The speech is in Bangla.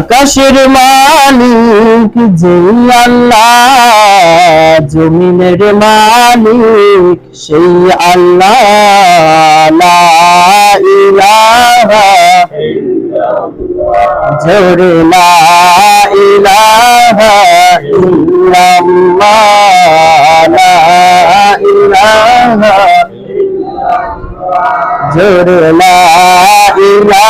আকাশের মালিক যে আল্লাহ জমিনের মালিক সেই আল্লাহ জোরে জোরে লা ইলাহা